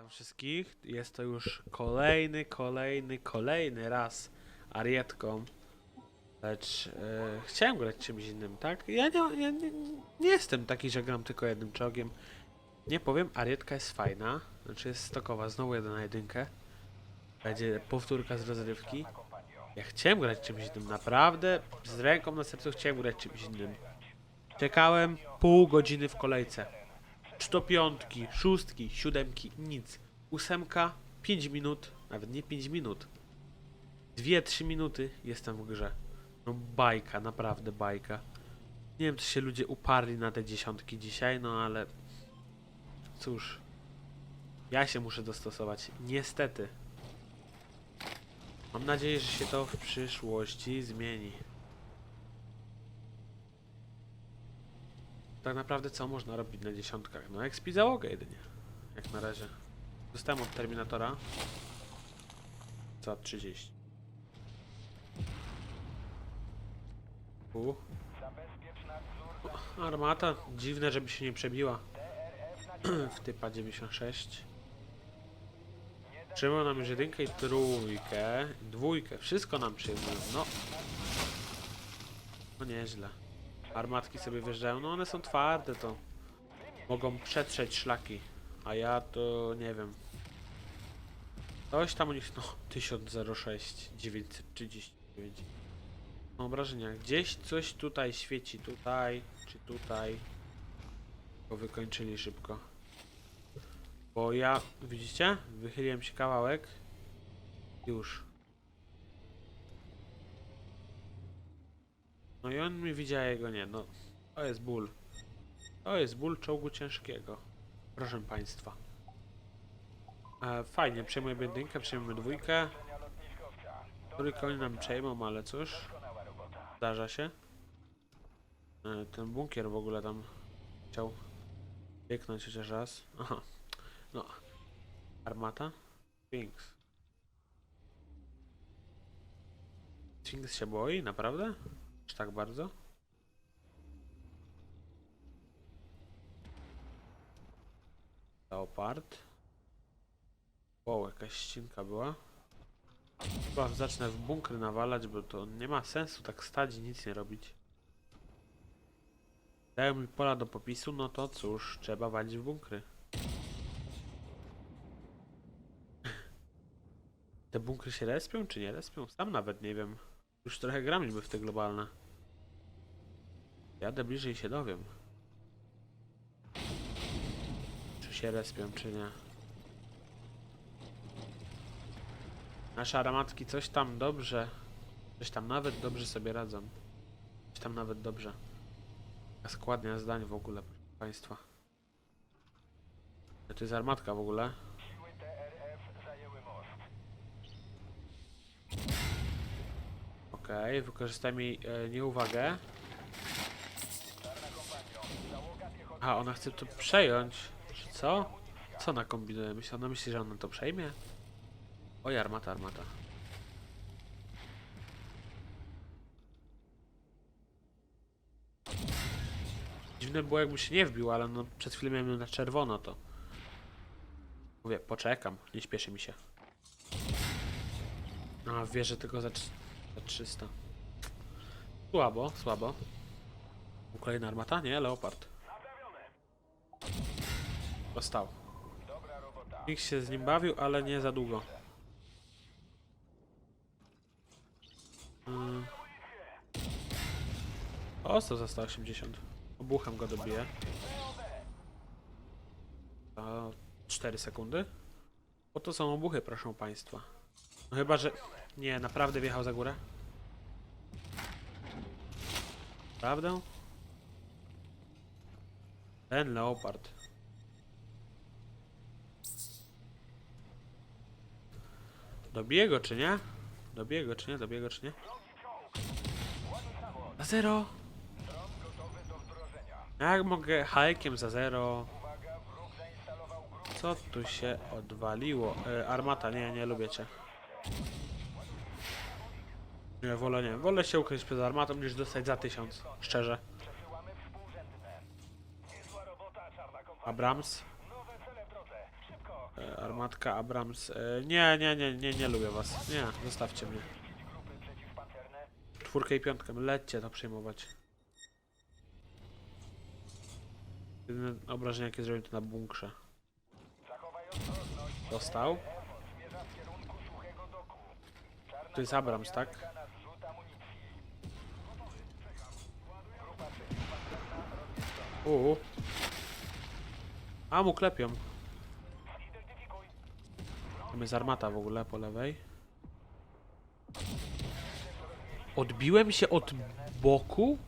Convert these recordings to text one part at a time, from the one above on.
Witam wszystkich. Jest to już kolejny, kolejny, kolejny raz Arietką. Lecz e, chciałem grać czymś innym, tak? Ja, nie, ja nie, nie jestem taki, że gram tylko jednym czołgiem. Nie powiem, Arietka jest fajna. Znaczy jest stokowa, znowu jeden na jedynkę. Będzie powtórka z rozrywki. Ja chciałem grać czymś innym, naprawdę. Z ręką na sercu chciałem grać czymś innym. Czekałem pół godziny w kolejce. Czy to piątki, szóstki, siódemki, nic. Ósemka, 5 minut, nawet nie 5 minut. 2-3 minuty jestem w grze. No bajka, naprawdę bajka. Nie wiem, czy się ludzie uparli na te dziesiątki dzisiaj, no ale cóż. Ja się muszę dostosować. Niestety. Mam nadzieję, że się to w przyszłości zmieni. Tak naprawdę co można robić na dziesiątkach? No XP załogę jedynie. Jak na razie. Dostałem od Terminatora. Za 30. U. Armata. Dziwne, żeby się nie przebiła. w typa 96. Trzymał nam już jedynkę i trójkę. Dwójkę. Wszystko nam przyjmują. No. No nieźle. Armatki sobie wjeżdżają. No one są twarde, to mogą przetrzeć szlaki. A ja to nie wiem. Coś tam u nich, no 1006 939. Mam wrażenie, gdzieś coś tutaj świeci, tutaj czy tutaj. Bo wykończyli szybko. Bo ja, widzicie? Wychyliłem się kawałek. Już. No i on mi widział jego nie, no. To jest ból. To jest ból czołgu ciężkiego. Proszę państwa. E, fajnie, przejmuję jedynkę, przejmujemy dwójkę. Trójkę oni nam przejmą, ale cóż. Zdarza się. E, ten bunkier w ogóle tam chciał biegnąć chociaż raz. Aha. No. Armata? Sphinx. Sphinx się boi? Naprawdę? Tak bardzo? Leopard. Wow, jakaś ścinka była. Chyba zacznę w bunkry nawalać, bo to nie ma sensu tak stać i nic nie robić. Dają mi pola do popisu, no to cóż, trzeba walić w bunkry. Te bunkry się respią, czy nie respią? Sam nawet nie wiem. Już trochę gram niby w te globalne. Jadę bliżej się dowiem. Czy się respią, czy nie. Nasze aramatki coś tam dobrze. Coś tam nawet dobrze sobie radzą. Coś tam nawet dobrze. A składnia zdań w ogóle, proszę państwa. To jest armatka w ogóle. Okej, wykorzystajmy jej e, nieuwagę. A, ona chce to przejąć. Czy co? Co ona kombinuje? Myśli, ona myśli, że ona to przejmie? Oj, armata, armata. Dziwne było jakby się nie wbił, ale no przed chwilą miałem na czerwono to. Mówię, poczekam, nie śpieszy mi się. A, wierzę tylko za, za 300. Słabo, słabo. Kolejna armata? Nie, leopard. Dostał. Nikt się z nim bawił, ale nie za długo. Mm. O, co za 180. Obuchem go dobiję. Za 4 sekundy. Po to są obuchy, proszę państwa. No chyba, że... Nie, naprawdę wjechał za górę? Prawdę? Ten leopard. Dobiję go czy nie? Dobiję go czy nie? Dobiję go czy nie? Za zero! Jak mogę hajkiem za zero? Co tu się odwaliło? E, armata, nie, nie lubię cię. Nie, wolę nie. Wolę się ukryć przed armatą niż dostać za tysiąc. Szczerze. Abrams. E, armatka Abrams. E, nie, nie, nie, nie, nie lubię was. Nie, zostawcie mnie. Czwórkę i piątkę, lećcie to przejmować. Jedyne obrażenia jakie zrobię to na bunkrze. Dostał. To jest Abrams, tak? Uuu. A mu klepią. Tam jest armata w ogóle po lewej. Odbiłem się od boku?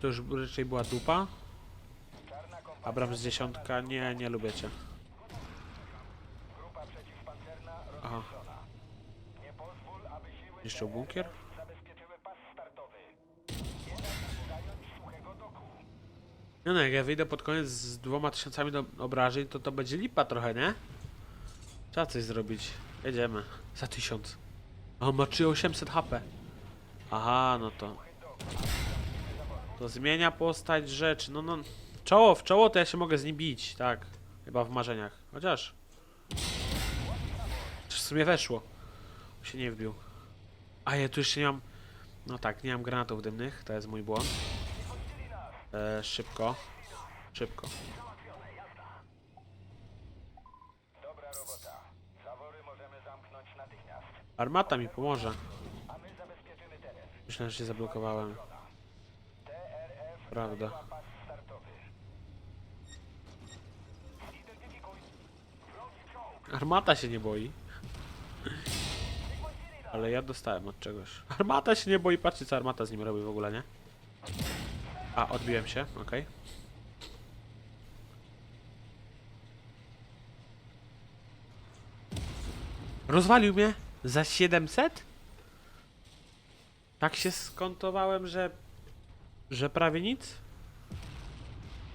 To już raczej była dupa. Abrams dziesiątka, nie, nie lubię cię. Aha. Niszczył bunkier? No, no, jak ja wyjdę pod koniec z dwoma tysiącami do obrażeń, to to będzie lipa trochę, nie? Trzeba coś zrobić. Jedziemy. Za tysiąc. A ma 3800 HP. Aha, no to... To zmienia postać rzeczy. No, no... Czoło, w czoło to ja się mogę z nim bić, tak. Chyba w marzeniach. Chociaż... W sumie weszło. Się nie wbił. A ja tu jeszcze nie mam... No tak, nie mam granatów dymnych. To jest mój błąd. E, szybko. Szybko. Dobra robota. Zawory możemy zamknąć natychmiast. Armata mi pomoże. A my zabezpieczymy teren. Myślałem, że się zablokowałem. TRF Prawda. pas startowy. Zidentyfikuj. Wrogi czołg. Armata się nie boi. Ale ja dostałem od czegoś. Armata się nie boi, patrzcie co armata z nim robi w ogóle, nie? A, odbiłem się, okej. Rozwalił mnie za 700? Tak się skontowałem, że... Że prawie nic?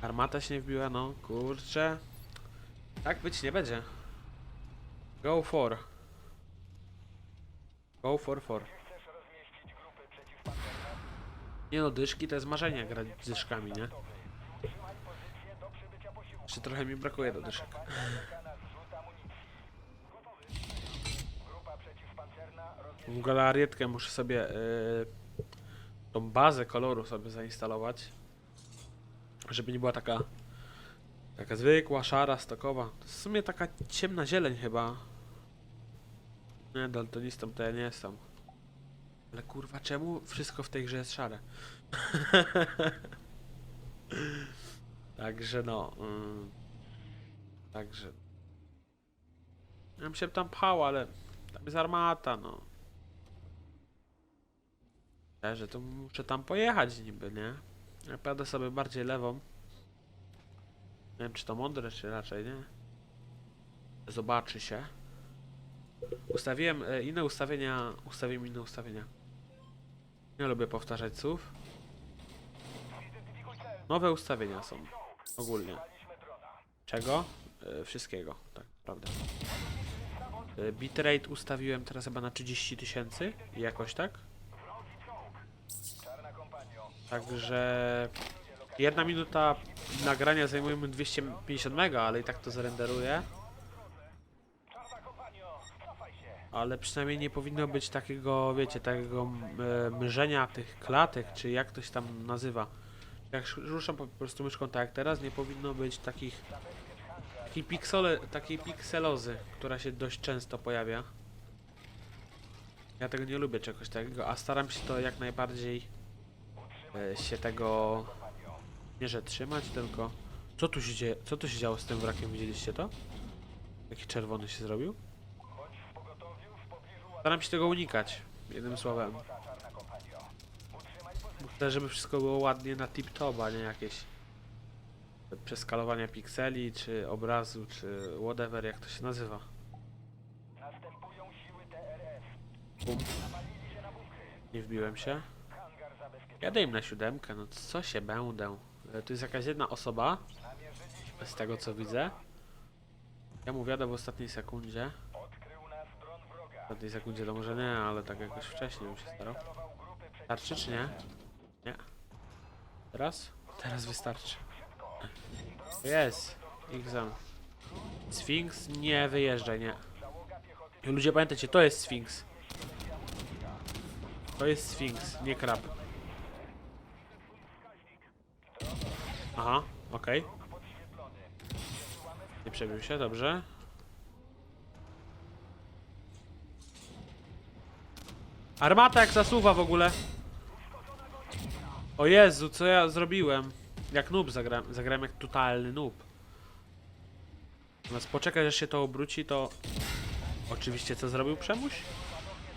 Armata się nie wbiła, no kurczę. Tak być nie będzie. Go for. Go for for. Nie no, dyszki to jest marzenie grać z dyszkami, nie? Jeszcze trochę mi brakuje do dyszek. Galarietkę muszę sobie yy, tą bazę koloru sobie zainstalować. Żeby nie była taka taka zwykła, szara, stokowa. To jest w sumie taka ciemna zieleń chyba. Nie, daltonistą to ja nie jestem. Ale kurwa, czemu wszystko w tej grze jest szare? Także no. ym, także. Ja bym się tam pchał, ale tam jest armata, no. Że to muszę tam pojechać niby, nie? Ja pojadę sobie bardziej lewą. Nie wiem, czy to mądre, czy raczej nie. Zobaczy się. Ustawiłem e, inne ustawienia. Ustawiłem inne ustawienia. Nie lubię powtarzać słów. Nowe ustawienia są. Ogólnie. Czego? E, wszystkiego, tak, prawda. E, bitrate ustawiłem teraz chyba na 30 tysięcy. Jakoś tak? Także jedna minuta nagrania zajmuje mi 250 mega, ale i tak to zarenderuję. Ale przynajmniej nie powinno być takiego, wiecie, takiego e, mrzenia tych klatek, czy jak to się tam nazywa. Jak sz- ruszam po prostu myszką tak jak teraz, nie powinno być takich takiej, piksele, takiej pikselozy, która się dość często pojawia. Ja tego nie lubię czegoś takiego, a staram się to jak najbardziej e, się tego nie że trzymać, tylko co tu się dzieje, co tu się działo z tym wrakiem, widzieliście to? Jaki czerwony się zrobił? Bądź w pogotowiu w pobliżu Staram się tego unikać, jednym słowem. Chcę, żeby wszystko było ładnie na tip-top, a nie jakieś przeskalowania pikseli, czy obrazu, czy whatever, jak to się nazywa. Bum. Nie wbiłem się. Jadę im na siódemkę, no co się będę. E, Tu jest jakaś jedna osoba, z tego co widzę. Ja mu wiadę w ostatniej sekundzie. W ostatniej sekundzie to może nie, ale tak jakoś wcześniej bym się starał. Starczy czy nie? Nie. Teraz? Teraz wystarczy. Jest. Exam. Sphinx, nie wyjeżdżaj, nie. Ludzie pamiętajcie, to jest Sphinx. To jest Sphinx, nie krab. Aha, okej. Nie przebił się, dobrze. Armata jak zasuwa w ogóle. O Jezu, co ja zrobiłem? Jak noob zagram, zagram jak totalny noob. Zamiast poczekać aż się to obróci, to... Oczywiście co zrobił Przemuś?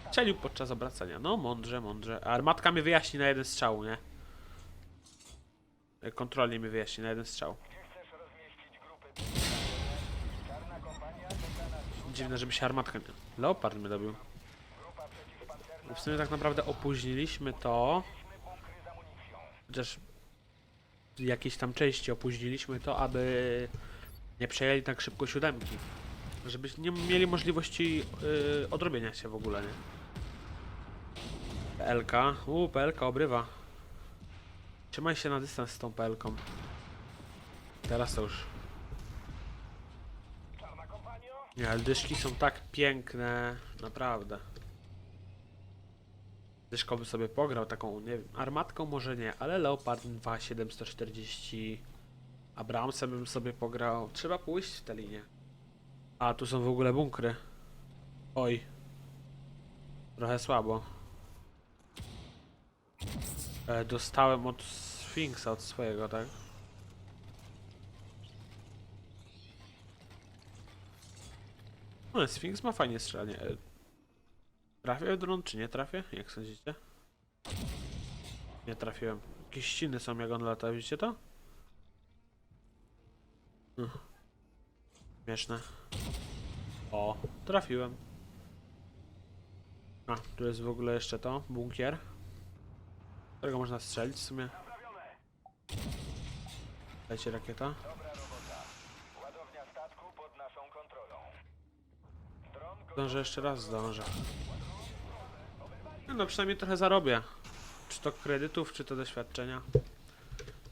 Strzelił podczas obracania. No, mądrze, mądrze. Armatka mi wyjaśni na jeden strzał, nie? E, Kontrolnie mi wyjaśni na jeden strzał. Dziwne, żeby się armatka nie... Leopard mnie dobił. W sumie tak naprawdę opóźniliśmy to. Chociaż w jakiejś tam części opóźniliśmy to, aby nie przejęli tak szybko siódemki. Żeby nie mieli możliwości yy, odrobienia się w ogóle, nie? PLK. Uuu, PLK obrywa. Trzymaj się na dystans z tą PLką. Teraz to już. Nie, ale dyszki są tak piękne, naprawdę. Dyszką bym sobie pograł taką, nie wiem, armatką może nie, ale Leopard 2 740 Abramsem bym sobie pograł. Trzeba pójść w tę linię. A, tu są w ogóle bunkry. Oj. Trochę słabo. E, dostałem od Sfinksa, od swojego, tak? No, Sfinks ma fajnie strzelanie. Trafię dron, czy nie trafię? Jak sądzicie? Nie trafiłem. Jakieś ściny są, jak on lata, widzicie to? Hm. Śmieszne. O, trafiłem. A, tu jest w ogóle jeszcze to, bunkier. Którego można strzelić w sumie. Dajcie rakieta. Zdążę jeszcze raz, zdążę. No, no przynajmniej trochę zarobię. Czy to kredytów, czy to doświadczenia.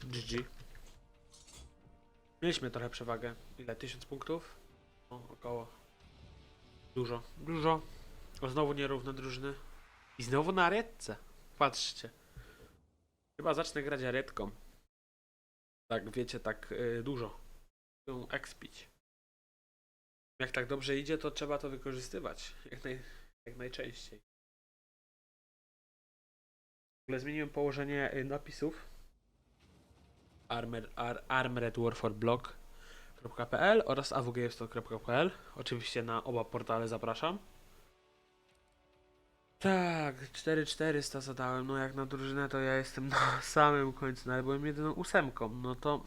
GG. Mieliśmy trochę przewagę. Ile? 1000 punktów? O, około. Dużo. Dużo. O, znowu nierówne drużyny. I znowu na aretce. Patrzcie. Chyba zacznę grać aretką. Tak, wiecie, tak y, dużo. Ją expić. Jak tak dobrze idzie, to trzeba to wykorzystywać. Jak, naj, jak najczęściej. Ogóle zmieniłem położenie y, napisów. Armored, ar, Armored Warfare blog.pl oraz awgstore.pl Oczywiście na oba portale zapraszam. Tak, 4400 zadałem. No jak na drużynę to ja jestem na samym końcu, no ale byłem jedyną ósemką. No to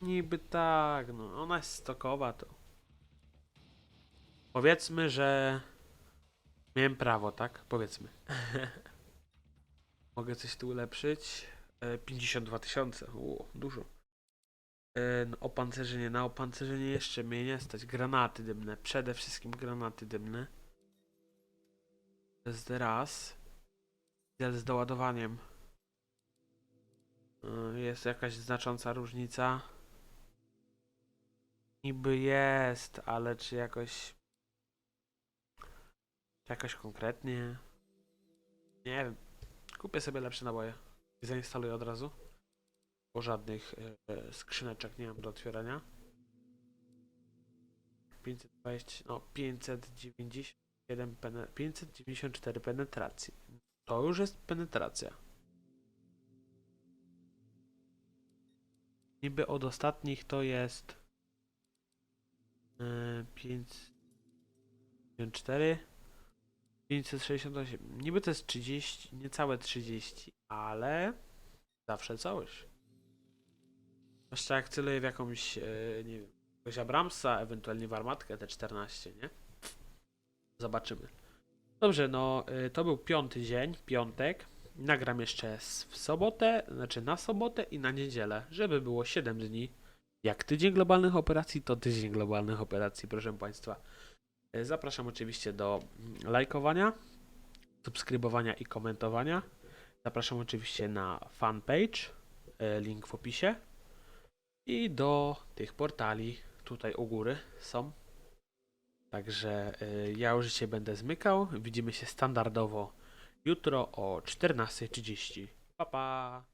niby tak, no ona jest stokowa to. Powiedzmy, że miałem prawo, tak? Powiedzmy. Mogę coś tu ulepszyć? E, 52 tysiące. Ło, dużo. E, no, opancerzenie. Na opancerzenie jeszcze mnie nie stać. Granaty dymne. Przede wszystkim granaty dymne. To jest raz. Z z doładowaniem. E, Jest jakaś znacząca różnica. Niby jest, ale czy jakoś. Jakoś konkretnie? Nie wiem. Kupię sobie lepsze naboje i zainstaluję od razu. Bo żadnych e, skrzyneczek nie mam do otwierania. 520, no 597 pene, 594 penetracji. To już jest penetracja. Niby od ostatnich to jest e, 504 568. Niby to jest 30, niecałe 30, ale zawsze coś. Zwłaszcza jak celuję w jakąś, e, nie wiem, jakiegoś Abramsa, ewentualnie w armatkę T14, nie? Zobaczymy. Dobrze, no e, to był piąty dzień, piątek. Nagram jeszcze w sobotę, znaczy na sobotę i na niedzielę, żeby było 7 dni. Jak tydzień globalnych operacji, to tydzień globalnych operacji, proszę Państwa. E, Zapraszam oczywiście do lajkowania, subskrybowania i komentowania. Zapraszam oczywiście na fanpage, e, link w opisie i do tych portali tutaj u góry są. Także y, ja już dzisiaj będę zmykał. Widzimy się standardowo jutro o 14.30. Pa pa!